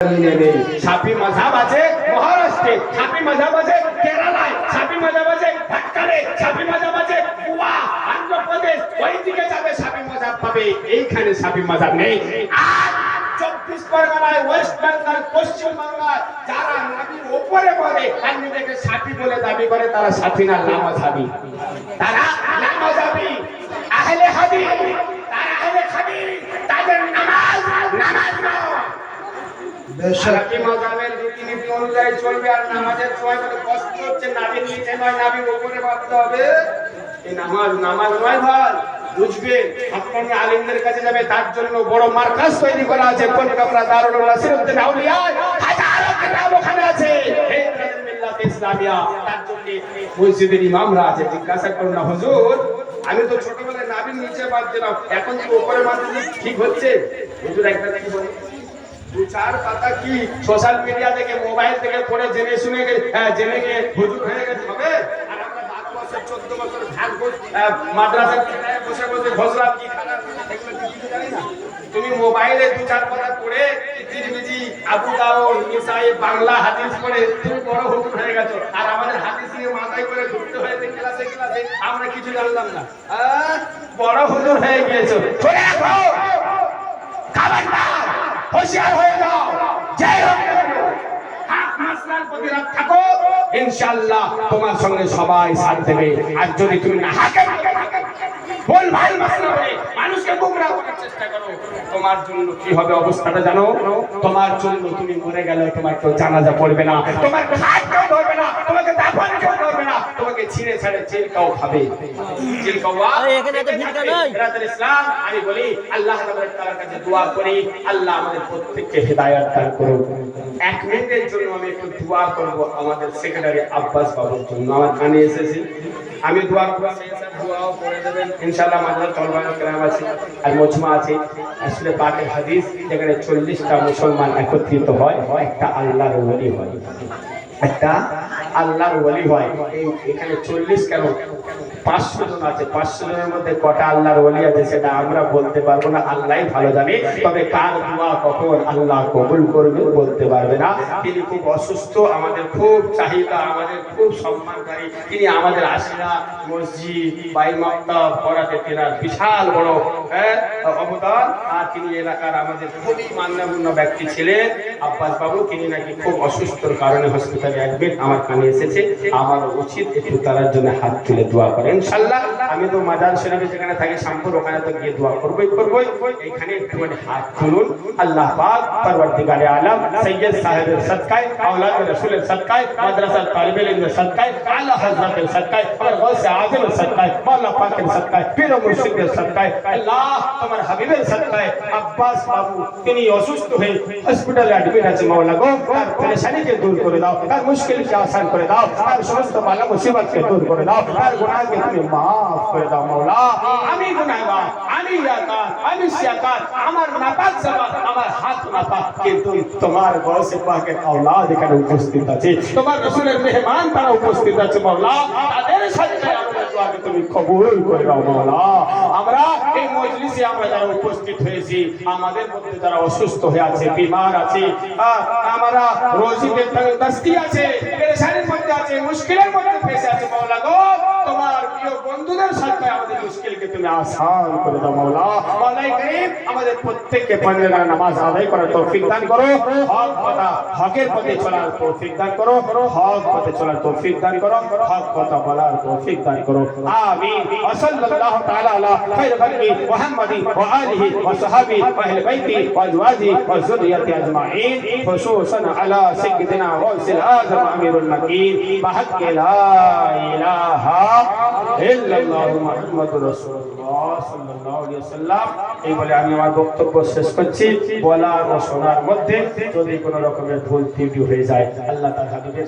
সাফি মাঝাব আছে মহারাষ্ট্রে সাফি মাঝাব আছে কেরালায় সাফি মাঝাব আছে ভাটকালে সাফি মাঝাব আছে গোয়া, আন্ধ্রপ্রদেশ। ওই দিকে যাবে সাফি মাঝাব পাবে, এইখানে সাফি মাঝাব নেই। চব্বিশ পরগনায়, ওয়েস্ট বেঙ্গল, পশ্চিম বাংলায় যারা নাবির ওপরে বলে আর নিজেকে সাফি বলে দাবি করে, তারা সাফি না নামাজাবি তারা নামাজাবি আহলে হাদিস। মসজিদের ইমামরা আছে। জিজ্ঞাসা করুন না, হুজুর, আমি তো ছোটবেলায় নাবির নিচে বাদ দিলাম, এখন তো উপরে মাধ্যমিক ঠিক হচ্ছে? হুজুর একটা কি বলে দু চার পাতা কি সোশ্যাল মিডিয়া থেকে মোবাইল থেকে পড়ে জেনে শুনে জেনে গিয়ে হুজুর হয়ে গেছে, হবে? আর আমরা বসে বসে তুমি মোবাইলে দু চার পাতা পড়ে বাংলা হাদিস পড়ে তুমি বড় হুজুর হয়ে গেছো। আর আমাদের হাদিস নিয়ে মাথায় করে ঘুরতে হয়েছে ক্লাসে ক্লাসে আমরা কিছু জানলাম না। বড় হুজুর হয়ে গিয়েছো। খবরদার হোশিয়ার হয়ে যাও। জয় হোক। ইনশাআল্লাহ তোমার সঙ্গে সবাই সাথ দেবে। আর যদি তুমি না হাকে তোমার জন্য কি হবে অবস্থাটা জানো? তোমার জন্য তুমি মরে গেলে তোমার কেউ জানাজা পড়বে না। তোমার না। তোমাকে দাফন কেউ ধরবে না। তোমাকে ছিঁড়ে ছেড়ে চিলকাও খাবে। চিলকাও আরে এখানে এত ভিড়টা নাই। বিরাদর ইসলাম আমি বলি আল্লাহ তাবারক তাআলার কাছে দোয়া করি আল্লাহ আমাদের প্রত্যেককে হেদায়েত দান করুন এক মিনিটের জন্য আমি একটু দোয়া করব আমাদের সেক্রেটারি আব্বাস বাবুর জন্য। আমার কানে এসেছে। আমি দোয়া করব দোয়াও করে দেবেন। ইনশাআল্লাহ মাদ্রাসা তলবানা কেরাম আছে আর মজমা আছে। আসলে পাকের হাদিস যেখানে চল্লিশটা মুসলমান একত্রিত হয় একটা আল্লাহর ওলি হয়। একটা আল্লাহর ওলি হয়। এখানে চল্লিশ কেন? পাঁচশো জন আছে। পাঁচশো জনের মধ্যে কটা আল্লাহর ওলি আছে সেটা আমরা বলতে পারব না। আল্লাহই ভালো জানে। তবে কার দোয়া কখন আল্লাহ কবুল করবে বলতে পারবে না। তিনি খুব অসুস্থ আমাদের খুব চাহিদা আমাদের খুব সম্মানকারী। তিনি আমাদের আশিরা মসজিদ বাই মক্তব পড়াতে তেনার বিশাল বড় হ্যাঁ, অবদান। আর তিনি এলাকার আমাদের খুবই মান্যগণ্য ব্যক্তি ছিলেন। আব্বাস বাবু তিনি নাকি খুব অসুস্থর কারণে হসপিটালে অ্যাডমিট আমার এসেছে আমার উচিত একটু তার জন্য হাত তুলে দোয়া করেন ইনশাল্লাহ আমি তো মাজার শরীফে যেখানে থাকি শামপুর ওখানে তো গিয়ে দোয়া করবোই করবোই এখানে একটুখানি হাত তুলুন, আল্লাহ পাক পরবর্তীকালে আলম সৈয়দ সাহেবের সদকায়, আওলাদ রসুলের সদকায়, মাদ্রাসার তালিবে ইলমের সদকায়, আল্লাহ হযরতের সদকায়, আমার গৌসে আজমের সদকায় মাওলানা পাকের সদকায়, পীর ও মুর্শিদের সদকায়, আল্লাহ তোমার হাবিবের সদকায়, আব্বাস বাবু, তিনি অসুস্থ হয়ে হসপিটালে অ্যাডমিট আছে মাওলা গো, তার পরেশানিকে দূর করে দাও, তার মুশকিলকে আসান করে দাও, তার সমস্ত বালা মুসিবতকে দূর করে দাও, তার গুনাহকে তুমি মাফ তোমার এখানে উপস্থিত আছে। তোমার রসুলের মেহমান তারা উপস্থিত আছে মাওলা তাদের সাথে তুমি কবুল করে দাও মাওলা আমরা এই মজলিসে আমরা যারা উপস্থিত হয়েছি, আমাদের মধ্যে যারা অসুস্থ হয়ে আছে, বিমার আছে আমরা রোজিতে দস্তি আছে, পেরেশানির মধ্যে আছে, মুশকিলের মধ্যে ফেসে আছে মাওলা গো তোমার প্রিয় বন্ধুদের সাথে আমাদের মুশকিলকে তুমি আসান করে দাও, মাওলা। মাওলাই করিম, আমাদের প্রত্যেককে পাঁচের নামাজ আদায় করার তৌফিক দান করো। হক কথা হকের পথে চলার তৌফিক দান করো। হক পথে চলার তৌফিক দান করো। হক কথা বলার তৌফিক দান করো। আমিন। সাল্লাল্লাহু তাআলা আলা খায়র খালকি মুহাম্মাদি ওয়া আলিহি ওয়া সাহাবি ওয়া আহলি বাইতি ওয়া আজওয়াজি ওয়া যুররিয়াতি আজমাইন। খুশুসান আলা সাইয়্যিদিনা ওয়া ওয়াসিল আযম আমিরুল মাকিন। বাহাক্কি লা ইলাহা ইল্লাল্লাহ মুহাম্মাদুর রাসূলুল্লাহ। বলে আমি বলার ও শোনার মধ্যে যদি কোনো রকমের ভুল ত্রুটি হয়ে যায়, আল্লাহ তার হাবিবের